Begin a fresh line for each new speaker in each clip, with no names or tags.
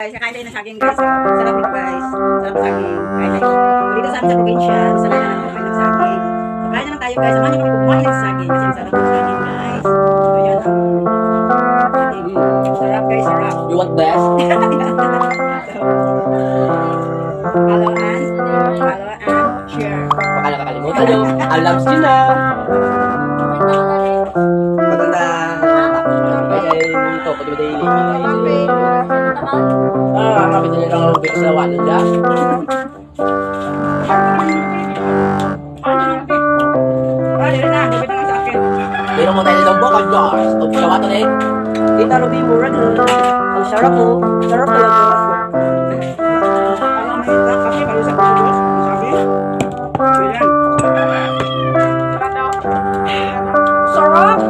Guys, kakain tayo ng saging guys. Sarap ito guys. Sarap saging. Kain tayo. Dito sa amin sa probinsya, sanay na naman kain ng saging. So, kain na lang tayo guys. Samahan niyo kami kumain ng saging. Kasi ang sarap ng saging guys. So yan ang saging. Sarap guys, sarap.
You want this?
follow and, follow and share.
Baka nakakalimutan nyo. Alams nyo na. Maganda. Guys, ay dito. Pwede ba daily? Ah, makita nyo normal
ah tapi tidak ada lebih selawat ya
Pero mo tayo lobo ka, Josh. Stop ka wato eh.
Di taro bi mo rin. Ang sarap mo. Sarap ko lang yung Sarap!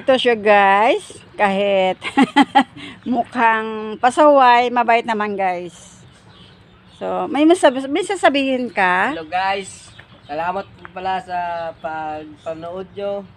Ito siya guys. Kahit mukhang pasaway, mabait naman guys. So, may, masab- may sasabihin ka?
Hello guys. Salamat pala sa pagpanood nyo.